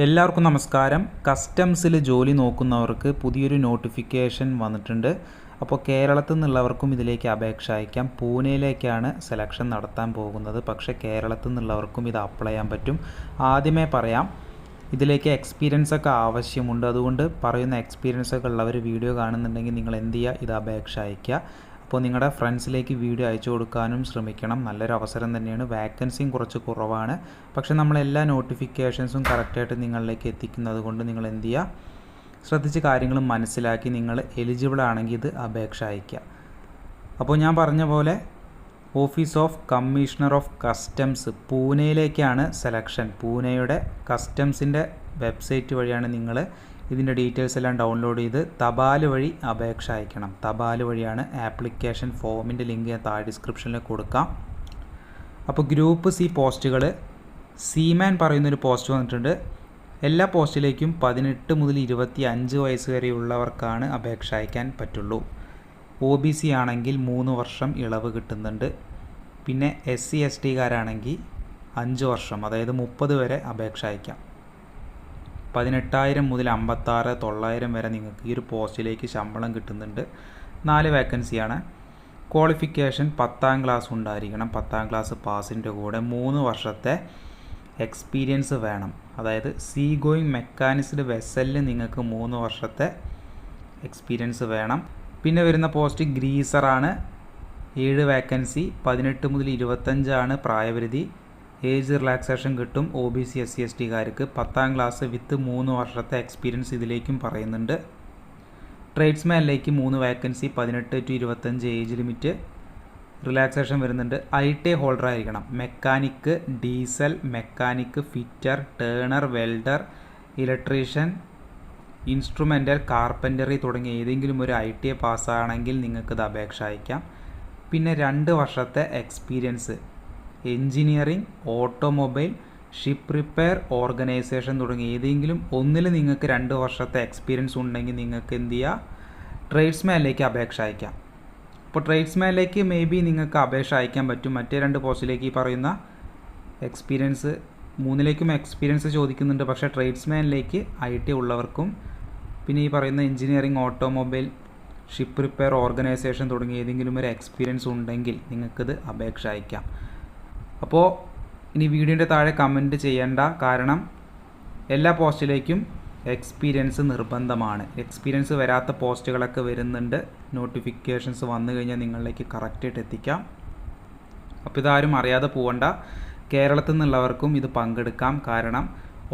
എല്ലാവർക്കും നമസ്കാരം. കസ്റ്റംസിൽ ജോലി നോക്കുന്നവർക്ക് പുതിയൊരു നോട്ടിഫിക്കേഷൻ വന്നിട്ടുണ്ട്. അപ്പോൾ കേരളത്തിൽ നിന്നുള്ളവർക്കും ഇതിലേക്ക് അപേക്ഷ അയക്കാം. പൂനെയിലേക്കാണ് സെലക്ഷൻ നടത്താൻ പോകുന്നത്. പക്ഷേ കേരളത്തിൽ നിന്നുള്ളവർക്കും ഇത് അപ്ലൈ ചെയ്യാൻ പറ്റും. ആദ്യമേ പറയാം ഇതിലേക്ക് എക്സ്പീരിയൻസ് ഒക്കെ ആവശ്യമുണ്ട്. അതുകൊണ്ട് പറയുന്ന എക്സ്പീരിയൻസ് ഒക്കെ ഉള്ളവർ വീഡിയോ കാണുന്നുണ്ടെങ്കിൽ നിങ്ങൾ എന്ത് ചെയ്യുക? ഇത് അപേക്ഷ അയയ്ക്കുക. അപ്പോൾ നിങ്ങളുടെ ഫ്രണ്ട്സിലേക്ക് വീഡിയോ അയച്ചു കൊടുക്കാനും ശ്രമിക്കണം. നല്ലൊരു അവസരം തന്നെയാണ്. വാക്കൻസിയും കുറച്ച് കുറവാണ്. പക്ഷേ നമ്മളെല്ലാ നോട്ടിഫിക്കേഷൻസും കറക്റ്റായിട്ട് നിങ്ങളിലേക്ക് എത്തിക്കുന്നത് കൊണ്ട് നിങ്ങൾ എന്ത് ചെയ്യുക? ശ്രദ്ധിച്ച് കാര്യങ്ങൾ മനസ്സിലാക്കി നിങ്ങൾ എലിജിബിൾ ആണെങ്കിൽ ഇത് അപേക്ഷ അയയ്ക്കുക. അപ്പോൾ ഞാൻ പറഞ്ഞ പോലെ office of commissioner of customs പൂനെയിലേക്കാണ് selection പൂനെയുടെ കസ്റ്റംസിന്റെ വെബ്സൈറ്റ് വഴിയാണ് നിങ്ങൾ ഇതിന്റെ ഡീറ്റെയിൽസ് എല്ലാം ഡൗൺലോഡ് ചെയ്ത് തപാൽ വഴി അപേക്ഷ അയക്കണം. തപാൽ വഴിയാണ് ആപ്ലിക്കേഷൻ ഫോമിന്റെ ലിങ്ക് ഞാൻ താഴെ ഡിസ്ക്രിപ്ഷനിൽ കൊടുക്കാം. അപ്പോൾ ഗ്രൂപ്പ് സി പോസ്റ്റുകൾ സീമാൻ പറയുന്നൊരു പോസ്റ്റ് വന്നിട്ടുണ്ട്. എല്ലാ പോസ്റ്റിലേക്കും പതിനെട്ട് മുതൽ ഇരുപത്തി അഞ്ച് വയസ്സ് വരെയുള്ളവർക്കാണ് അപേക്ഷ അയക്കാൻ പറ്റുള്ളൂ. ഒ ബി സി ആണെങ്കിൽ മൂന്ന് വർഷം ഇളവ് കിട്ടുന്നുണ്ട്. പിന്നെ എസ് സി എസ് ടിക്കാരാണെങ്കിൽ അഞ്ച് വർഷം അതായത് മുപ്പത് വരെ അപേക്ഷ അയക്കാം. പതിനെട്ടായിരം മുതൽ അമ്പത്താറ് തൊള്ളായിരം വരെ നിങ്ങൾക്ക് ഈ ഒരു പോസ്റ്റിലേക്ക് ശമ്പളം കിട്ടുന്നുണ്ട്. നാല് വേക്കൻസിയാണ് ക്വാളിഫിക്കേഷൻ പത്താം ക്ലാസ് ഉണ്ടായിരിക്കണം. പത്താം ക്ലാസ് പാസിന്റെ കൂടെ മൂന്ന് വർഷത്തെ എക്സ്പീരിയൻസ് വേണം. അതായത് സീ ഗോയിങ് മെക്കാനിസ്ഡ് വെസലിൽ നിങ്ങൾക്ക് മൂന്ന് വർഷത്തെ എക്സ്പീരിയൻസ് വേണം. പിന്നെ വരുന്ന പോസ്റ്റ് ഗ്രീസറാണ് ഏഴ് വേക്കൻസി പതിനെട്ട് മുതൽ ഇരുപത്തഞ്ചാണ് പ്രായപരിധി. ഏജ് റിലാക്സേഷൻ കിട്ടും O B C S C S ടിക്കാർക്ക് പത്താം ക്ലാസ് വിത്ത് മൂന്ന് വർഷത്തെ എക്സ്പീരിയൻസ് ഇതിലേക്കും പറയുന്നുണ്ട്. ട്രേഡ്സ്മാനിലേക്ക് മൂന്ന് വേക്കൻസി പതിനെട്ട് ടു ഇരുപത്തഞ്ച് ഏജ് ലിമിറ്റ് റിലാക്സേഷൻ വരുന്നുണ്ട്. ഐ ടി ഹോൾഡർ ആയിരിക്കണം. Mechanic diesel mechanic fitter turner welder electrician instrumental carpentry തുടങ്ങിയ ഏതെങ്കിലും ഒരു ഐ ടി എ പാസ്സാണെങ്കിൽ നിങ്ങൾക്കിത് അപേക്ഷ അയക്കാം. പിന്നെ രണ്ട് വർഷത്തെ experience engineering automobile ship repair organisation തുടങ്ങി. ഏതെങ്കിലും ഒന്നിൽ നിങ്ങൾക്ക് രണ്ട് വർഷത്തെ എക്സ്പീരിയൻസ് ഉണ്ടെങ്കിൽ നിങ്ങൾക്ക് എന്ത് ചെയ്യുക ട്രേഡ്സ്മാനിലേക്ക് അപേക്ഷ അയക്കാം. അപ്പോൾ ട്രേഡ്സ്മാനിലേക്ക് മേ ബി നിങ്ങൾക്ക് അപേക്ഷ അയക്കാൻ പറ്റും. മറ്റേ രണ്ട് പോസ്റ്റിലേക്ക് ഈ പറയുന്ന എക്സ്പീരിയൻസ് മൂന്നിലേക്കും എക്സ്പീരിയൻസ് ചോദിക്കുന്നുണ്ട്. പക്ഷേ ട്രേഡ്സ്മാനിലേക്ക് ഐ ടി ഉള്ളവർക്കും പിന്നെ ഈ പറയുന്ന engineering automobile ship repair organisation തുടങ്ങിയ ഏതെങ്കിലും ഒരു എക്സ്പീരിയൻസ് ഉണ്ടെങ്കിൽ നിങ്ങൾക്കിത് അപേക്ഷ അയക്കാം. അപ്പോൾ ഇനി വീഡിയോന്റെ താഴെ കമന്റ് ചെയ്യേണ്ട കാരണം എല്ലാ പോസ്റ്റിലേക്കും എക്സ്പീരിയൻസ് നിർബന്ധമാണ്. എക്സ്പീരിയൻസ് വരാത്ത പോസ്റ്റുകളൊക്കെ വരുന്നുണ്ട്. നോട്ടിഫിക്കേഷൻസ് വന്നു കഴിഞ്ഞാൽ നിങ്ങളിലേക്ക് കറക്റ്റായിട്ട് എത്തിക്കാം. അപ്പോൾ ഇതാരും അറിയാതെ പോകണ്ട കേരളത്തിൽ നിന്നുള്ളവർക്കും ഇത് പങ്കെടുക്കാം. കാരണം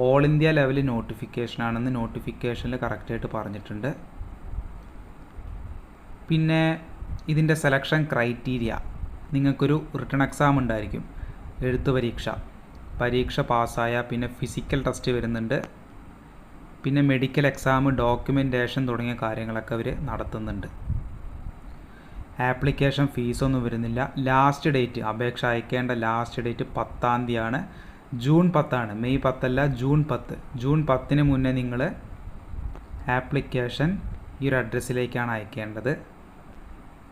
ഓൾ ഇന്ത്യ ലെവൽ നോട്ടിഫിക്കേഷനാണെന്ന് നോട്ടിഫിക്കേഷനിൽ കറക്റ്റായിട്ട് പറഞ്ഞിട്ടുണ്ട്. പിന്നെ ഇതിന്റെ സെലക്ഷൻ ക്രൈറ്റീരിയ നിങ്ങൾക്കൊരു റിട്ടേൺ എക്സാം ഉണ്ടായിരിക്കും. എഴുത്തു പരീക്ഷ പരീക്ഷ പാസ്സായ പിന്നെ ഫിസിക്കൽ ടെസ്റ്റ് വരുന്നുണ്ട്. പിന്നെ മെഡിക്കൽ എക്സാം ഡോക്യുമെന്റേഷൻ തുടങ്ങിയ കാര്യങ്ങളൊക്കെ അവർ നടത്തുന്നുണ്ട്. ആപ്ലിക്കേഷൻ ഫീസൊന്നും വരുന്നില്ല. ലാസ്റ്റ് ഡേറ്റ് അപേക്ഷ അയക്കേണ്ട ലാസ്റ്റ് ഡേറ്റ് പത്താം തീയതിയാണ്. ജൂൺ പത്താണ്. മെയ് പത്തല്ല ജൂൺ പത്ത്. ജൂൺ പത്തിന് മുന്നേ നിങ്ങൾ ആപ്ലിക്കേഷൻ ഈ ഒരു അഡ്രസ്സിലേക്കാണ് അയക്കേണ്ടത്.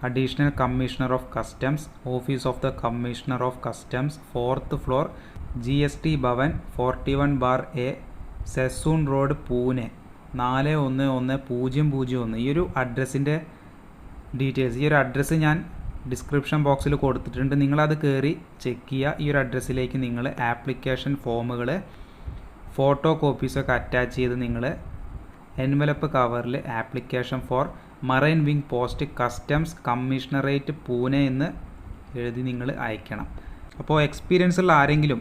Additional commissioner of customs office of the commissioner of customs fourth floor G S T Bhavan forty one bar A Sassoon road Pune നാല് ഒന്ന് ഒന്ന് പൂജ്യം പൂജ്യം ഒന്ന്. ഈ ഒരു അഡ്രസ്സിന്റെ ഡീറ്റെയിൽസ് ഈ ഒരു അഡ്രസ്സ് ഞാൻ ഡിസ്ക്രിപ്ഷൻ ബോക്സിൽ കൊടുത്തിട്ടുണ്ട്. നിങ്ങളത് കയറി ചെക്ക് ചെയ്യുക. ഈ ഒരു അഡ്രസ്സിലേക്ക് നിങ്ങൾ ആപ്ലിക്കേഷൻ ഫോമുകൾ ഫോട്ടോ കോപ്പീസൊക്കെ അറ്റാച്ച് ചെയ്ത് നിങ്ങൾ എൻവലപ്പ് കവറിൽ application for marine wing post customs commissionerate Pune എന്ന് എഴുതി നിങ്ങൾ അയക്കണം. അപ്പോൾ എക്സ്പീരിയൻസ് ഉള്ള ആരെങ്കിലും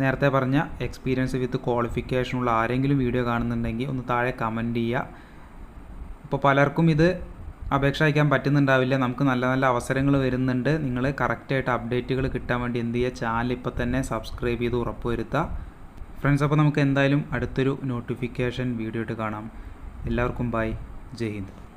നേരത്തെ പറഞ്ഞ എക്സ്പീരിയൻസ് വിത്ത് ക്വാളിഫിക്കേഷൻ ഉള്ള ആരെങ്കിലും വീഡിയോ കാണുന്നുണ്ടെങ്കിൽ ഒന്ന് താഴെ കമന്റ് ചെയ്യുക. അപ്പോൾ പലർക്കും ഇത് അപേക്ഷ അയക്കാൻ പറ്റുന്നുണ്ടാവില്ല. നമുക്ക് നല്ല നല്ല അവസരങ്ങൾ വരുന്നുണ്ട്. നിങ്ങൾ കറക്റ്റായിട്ട് അപ്ഡേറ്റുകൾ കിട്ടാൻ വേണ്ടി എന്ത് ചെയ്യുക? ചാനൽ ഇപ്പോൾ തന്നെ സബ്സ്ക്രൈബ് ചെയ്ത് ഉറപ്പുവരുത്തുക. ഫ്രണ്ട്സ് അപ്പോൾ നമുക്ക് എന്തായാലും അടുത്തൊരു നോട്ടിഫിക്കേഷൻ വീഡിയോ ഇട്ട് കാണാം. എല്ലാവർക്കും ബൈ ജയ് ഹിന്ദ്.